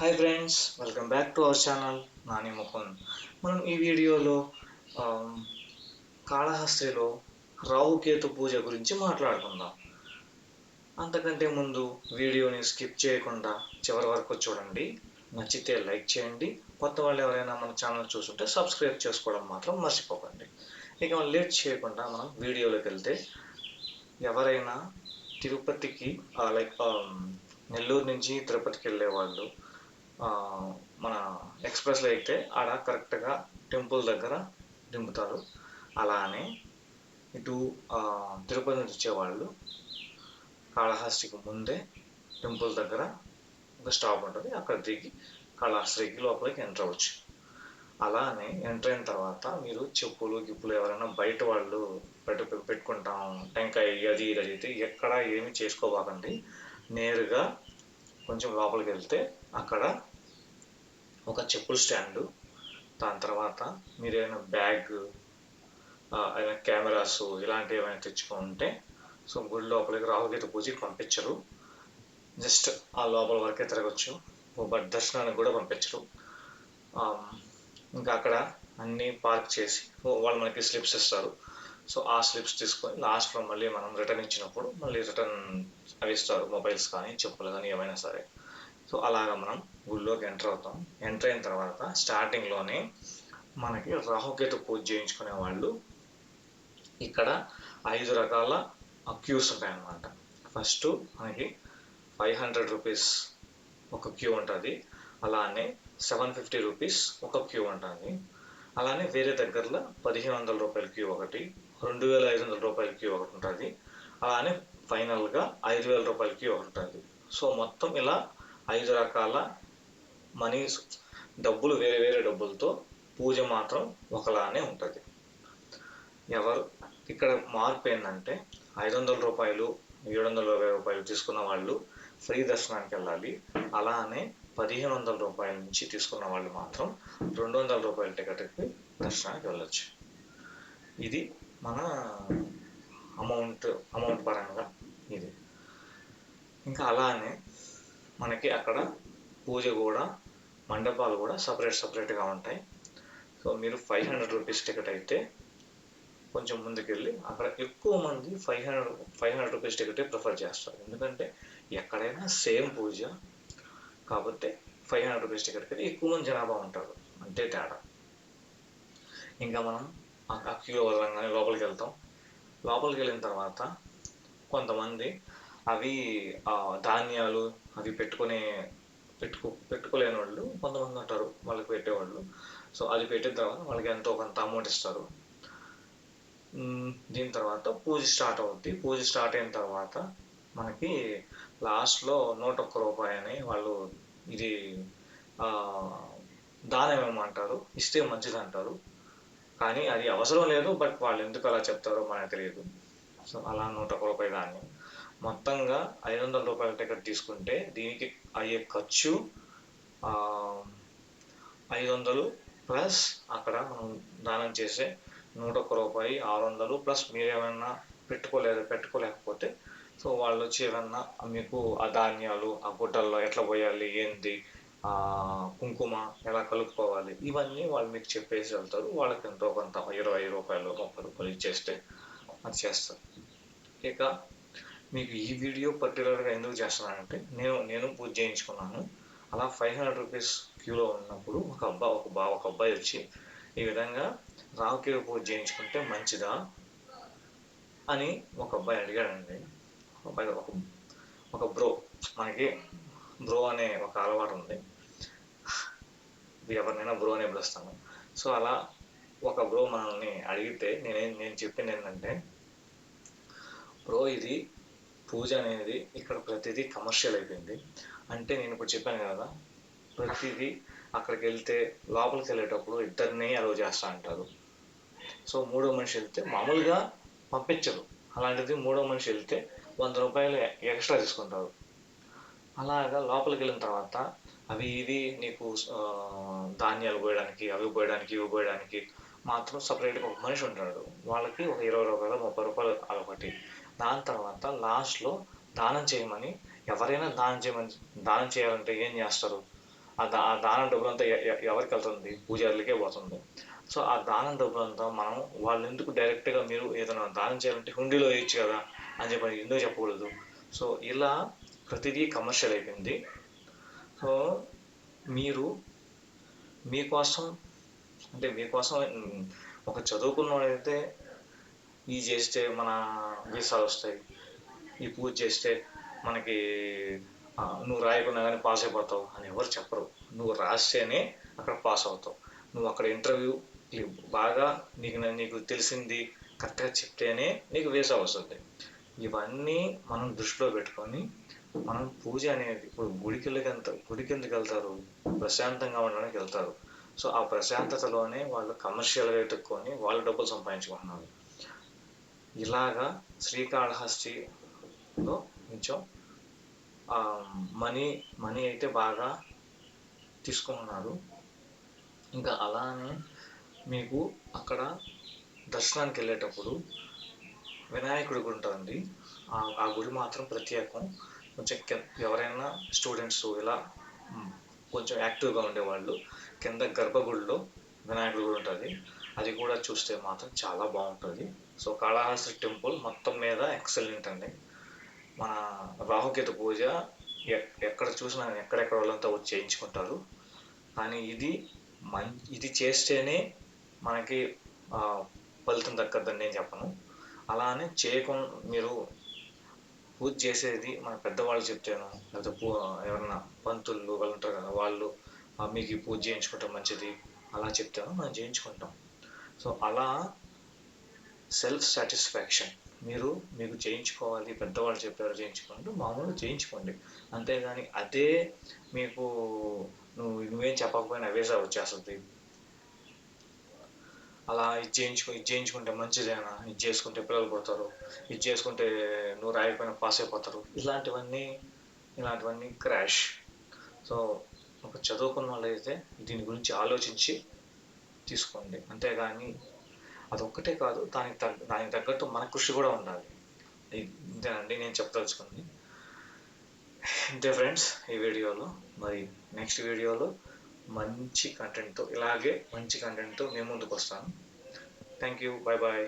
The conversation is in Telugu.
Hi friends welcome back to our channel Nani Mukund మనం ఈ వీడియోలో um, కాళహస్తిలో రావుకేతు పూజ గురించి మాట్లాడుకుందాం. అంతకంటే ముందు వీడియోని స్కిప్ చేయకుండా చివరి వరకు చూడండి. నచ్చితే లైక్ చేయండి. కొత్త వాళ్ళు ఎవరైనా మన ఛానల్ చూస్తుంటే సబ్స్క్రైబ్ చేసుకోవడం మాత్రం మర్చిపోకండి. ఇక మనం లేట్ చేయకుండా మనం వీడియోలోకి వెళ్తే ఎవరైనా తిరుపతికి లైక్ um, నెల్లూరు నుంచి తిరుపతికి వెళ్ళే వాళ్ళు మన ఎక్స్ప్రెస్లో అయితే ఆడ కరెక్ట్గా టెంపుల్ దగ్గర దింపుతారు. అలానే ఇటు తిరుపతి నుంచి వచ్చేవాళ్ళు కాళహస్తికి ముందే టెంపుల్ దగ్గర ఒక స్టాప్ ఉంటుంది. అక్కడ దిగి కాళహస్తికి లోపలికి ఎంటర్ అవ్వచ్చు అలానే ఎంటర్ అయిన తర్వాత మీరు చెప్పులు గిప్పులు ఎవరైనా బయట వాళ్ళు పెట్టు పెట్టుకుంటాం టెంకాయ అది ఇది అయితే ఎక్కడ ఏమి చేసుకోబాకండి. నేరుగా కొంచెం లోపలికి వెళ్తే అక్కడ ఒక చెప్పుల స్టాండు దాని తర్వాత మీరు ఏమైనా బ్యాగ్ ఏమైనా కెమెరాస్ ఇలాంటివి ఏమైనా తెచ్చుకుంటే సో గుడి లోపలికి రాహుగీత పూజకి పంపించరు. జస్ట్ ఆ లోపల వరకే తిరగచ్చు. బట్ దర్శనానికి కూడా పంపించరు. ఇంకా అక్కడ అన్నీ పార్క్ చేసి వాళ్ళు మనకి స్లిప్స్ ఇస్తారు. సో ఆ స్లిప్స్ తీసుకొని లాస్ట్లో మళ్ళీ మనం రిటర్న్ ఇచ్చినప్పుడు మళ్ళీ రిటర్న్ అవి ఇస్తారు. మొబైల్స్ కానీ చెప్పులు కానీ ఏమైనా సరే. సో అలాగా మనం గుళ్ళోకి ఎంటర్ అవుతాం. ఎంటర్ అయిన తర్వాత స్టార్టింగ్లోనే మనకి రాహుకేతు పూజ చేయించుకునే వాళ్ళు ఇక్కడ ఐదు రకాల క్యూస్ ఉంటాయి అన్నమాట ఫస్ట్ మనకి ఫైవ్ హండ్రెడ్ రూపీస్ ఒక క్యూ ఉంటుంది. అలానే సెవెన్ ఫిఫ్టీ రూపీస్ ఒక క్యూ ఉంటుంది. అలానే వేరే దగ్గరలో పదిహేను వందల రూపాయల క్యూ ఒకటి రెండు వేల ఐదు వందల రూపాయల క్యూ ఒకటి ఉంటుంది. అలానే ఫైనల్గా ఐదు వేల రూపాయల క్యూ ఒకటి ఉంటుంది. సో మొత్తం ఇలా ఐదు రకాల మనీ డబ్బులు వేరే వేరే డబ్బులతో పూజ మాత్రం ఒకలానే ఉంటుంది. ఎవరు? ఇక్కడ మార్పు ఏంటంటే ఐదు వందల రూపాయలు ఏడు వందల ఇరవై రూపాయలు తీసుకున్న వాళ్ళు ఫ్రీ దర్శనానికి వెళ్ళాలి. అలానే పదిహేను వందల రూపాయల నుంచి తీసుకున్న వాళ్ళు మాత్రం రెండు వందల రూపాయల టికెట్కి దర్శనానికి వెళ్ళచ్చు. ఇది మన అమౌంట్ అమౌంట్ పరంగా ఇది. ఇంకా అలానే మనకి అక్కడ పూజ కూడా మండపాలు కూడా సపరేట్ సపరేట్గా ఉంటాయి. సో మీరు ఫైవ్ హండ్రెడ్ రూపీస్ టికెట్ అయితే కొంచెం ముందుకెళ్ళి అక్కడ ఎక్కువ మంది five hundred five hundred rupees టికెటే prefer చేస్తారు. ఎందుకంటే ఎక్కడైనా సేమ్ పూజ కాబట్టి ఫైవ్ హండ్రెడ్ రూపీస్ టికెట్ కదా ఎక్కువ మంది జనాభా ఉంటారు. అంతే తేడా. ఇంకా మనం ఆ- క్యూలో వదలంగానే లోపలికి వెళ్తాం. లోపలికి వెళ్ళిన తర్వాత కొంతమంది అవి ధాన్యాలు అది పెట్టుకునే పెట్టుకో పెట్టుకోలేని వాళ్ళు కొంతమంది ఉంటారు వాళ్ళకి పెట్టేవాళ్ళు. సో అది పెట్టిన తర్వాత వాళ్ళకి ఎంతో కొంత అమౌంట్ ఇస్తారు. దీని తర్వాత పూజ స్టార్ట్ అవుద్ది. పూజ స్టార్ట్ అయిన తర్వాత మనకి లాస్ట్లో నూట ఒక్క రూపాయి అని వాళ్ళు ఇది దానం ఏమంటారు? ఇస్తే మంచిది అంటారు. కానీ అది అవసరం లేదు బట్ వాళ్ళు ఎందుకు అలా చెప్తారో మనకు తెలియదు. సో అలా నూట ఒక్క రూపాయి దాన్ని మొత్తంగా ఐదు వందల రూపాయల టికెట్ తీసుకుంటే దీనికి అయ్యే ఖర్చు ఐదు వందలు ప్లస్ అక్కడ మనం దానం చేసే నూట ఒక్క రూపాయి ఆరు వందలు ప్లస్ మీరేమైనా పెట్టుకోలేదు పెట్టుకోలేకపోతే సో వాళ్ళు వచ్చి ఏమన్నా మీకు ఆ ధాన్యాలు ఆ గుడ్డల్లో ఎట్లా పోయాలి ఏంది కుంకుమ ఎలా కలుపుకోవాలి ఇవన్నీ వాళ్ళు మీకు చెప్పేసి వెళ్తారు. వాళ్ళకి ఎంతో కొంత ఇరవై రూపాయలు ముప్పై రూపాయలు ఇచ్చేస్తే అది చేస్తారు. ఇక మీకు ఈ వీడియో పర్టికులర్గా ఎందుకు చేస్తున్నానంటే నేను నేను పూజ చేయించుకున్నాను. అలా ఫైవ్ హండ్రెడ్ రూపీస్ క్యూలో ఉన్నప్పుడు ఒక అబ్బాయి ఒక బా ఒక అబ్బాయి వచ్చి ఈ విధంగా రావుకేర పూజ చేయించుకుంటే మంచిదా? అని ఒక అబ్బాయి అడిగాడండి. ఒక అబ్బాయి ఒక ఒక బ్రో మనకి బ్రో అనే ఒక అలవాటు ఉంది. ఎవరినైనా బ్రో అనే పిలుస్తాను సో అలా ఒక బ్రో మనల్ని అడిగితే నేనే నేను చెప్పింది ఏంటంటే బ్రో ఇది పూజ అనేది ఇక్కడ ప్రతిదీ కమర్షియల్ అయిపోయింది. అంటే నేను ఇప్పుడు చెప్పాను కదా ప్రతిదీ అక్కడికి వెళ్తే లోపలికి వెళ్ళేటప్పుడు ఇద్దరిని అలవ్ చేస్తా అంటారు. సో మూడో మనిషి వెళ్తే మామూలుగా పంపించరు. అలాంటిది మూడో మనిషి వెళ్తే వంద రూపాయలు ఎక్స్ట్రా తీసుకుంటారు. అలాగా లోపలికి వెళ్ళిన తర్వాత అవి ఇవి నీకు ధాన్యాలు పోయడానికి అవి పోయడానికి ఇవి పోయడానికి మాత్రం సపరేట్గా ఒక మనిషి ఉంటాడు. వాళ్ళకి ఒక ఇరవై రూపాయలు ముప్పై రూపాయలు అదొకటి దాని తర్వాత లాస్ట్లో దానం చేయమని ఎవరైనా దానం చేయమని దానం చేయాలంటే ఏం చేస్తారు? ఆ దా ఆ దానం డబ్బులంతా ఎవరికి వెళ్తుంది? పూజారులకే పోతుంది. సో ఆ దానం డబ్బులంతా మనం వాళ్ళు ఎందుకు డైరెక్ట్గా మీరు ఏదైనా దానం చేయాలంటే హుండీలో వేయచ్చు కదా అని చెప్పి ఎందుకు చెప్పకూడదు? సో ఇలా ప్రతిదీ కమర్షియల్ అయిపోయింది. సో మీరు మీకోసం అంటే మీకోసం ఒక ఒక చదువుకున్నవాడైతే ఇది చేస్తే మన వీసాలు వస్తాయి. ఈ పూజ చేస్తే మనకి నువ్వు రాయకుండా కానీ పాస్ అయిపోతావు అని ఎవరు చెప్పరు. నువ్వు రాస్తేనే అక్కడ పాస్ అవుతావు. నువ్వు అక్కడ ఇంటర్వ్యూ బాగా నీకు నీకు తెలిసింది కరెక్ట్గా చెప్తేనే నీకు వీసా వస్తుంది. ఇవన్నీ మనం దృష్టిలో పెట్టుకొని మనం పూజ అనేది ఇప్పుడు గుడికి వెళ్ళి గుడికి ఎందుకు వెళ్తారు? ప్రశాంతంగా ఉండడానికి వెళ్తారు. సో ఆ ప్రశాంతతలోనే వాళ్ళు కమర్షియల్గా ఎత్తుక్కొని వాళ్ళు డబ్బులు సంపాదించుకుంటున్నారు. ఇలాగా శ్రీకాళహస్తిలో కొంచెం మనీ మనీ అయితే బాగా తీసుకున్నారు ఇంకా అలానే మీకు అక్కడ దర్శనానికి వెళ్ళేటప్పుడు వినాయకుడి గుడి ఉంటుంది ఆ- గుడి మాత్రం ప్రత్యేకం. కొంచెం ఎవరైనా స్టూడెంట్స్ ఇలా కొంచెం యాక్టివ్గా ఉండేవాళ్ళు కింద గర్భగుడిలో వినాయకుడి గుడి ఉంటుంది. అది కూడా చూస్తే మాత్రం చాలా బాగుంటుంది. సో కాళహస్తి టెంపుల్ మొత్తం మీద ఎక్సలెంట్ అండి. మన రాహుకేతు పూజ ఎక్కడ చూసినా ఎక్కడెక్కడ వాళ్ళంతా వచ్చి చేయించుకుంటారు. కానీ ఇది మం ఇది చేస్తేనే మనకి ఫలితం దక్కద్దని నేను చెప్పను. అలానే చేయకుండా మీరు పూజ చేసేది మన పెద్దవాళ్ళు చెప్తాను లేకపోతే పూ ఎవరన్నా పంతులు వాళ్ళు ఉంటారు కదా వాళ్ళు మీకు పూజ చేయించుకుంటాం మంచిది అలా చెప్తాను మనం చేయించుకుంటాం. సో అలా సెల్ఫ్ సాటిస్ఫాక్షన్ మీరు మీకు చేయించుకోవాలి పెద్దవాళ్ళు చెప్పారు చేయించుకోండి మామూలు చేయించుకోండి. అంతేగాని అదే మీకు నువ్వు నువ్వేం చెప్పకపోయినా అవేసా వచ్చేస్తుంది. అలా ఇది చేయించుకో ఇది చేయించుకుంటే మంచిదేనా? ఇది చేసుకుంటే పిల్లలు పోతారు. ఇది చేసుకుంటే నువ్వు రాయకపోయినా పాస్ అయిపోతారు. ఇలాంటివన్నీ ఇలాంటివన్నీ క్రాష్ సో ఒక చదువుకున్న వాళ్ళు అయితే దీని గురించి ఆలోచించి తీసుకోండి. అంతేగాని అదొక్కటే కాదు దానికి తగ్గ దానికి తగ్గట్టు మన కృషి కూడా ఉండాలి. ఇదేనండి నేను చెప్పదలుచుకుంది. ఇంతే ఫ్రెండ్స్ ఈ వీడియోలో మరి నెక్స్ట్ వీడియోలో మంచి కంటెంట్తో ఇలాగే మంచి కంటెంట్తో మేము ముందుకు వస్తాను థ్యాంక్ యూ బాయ్ బాయ్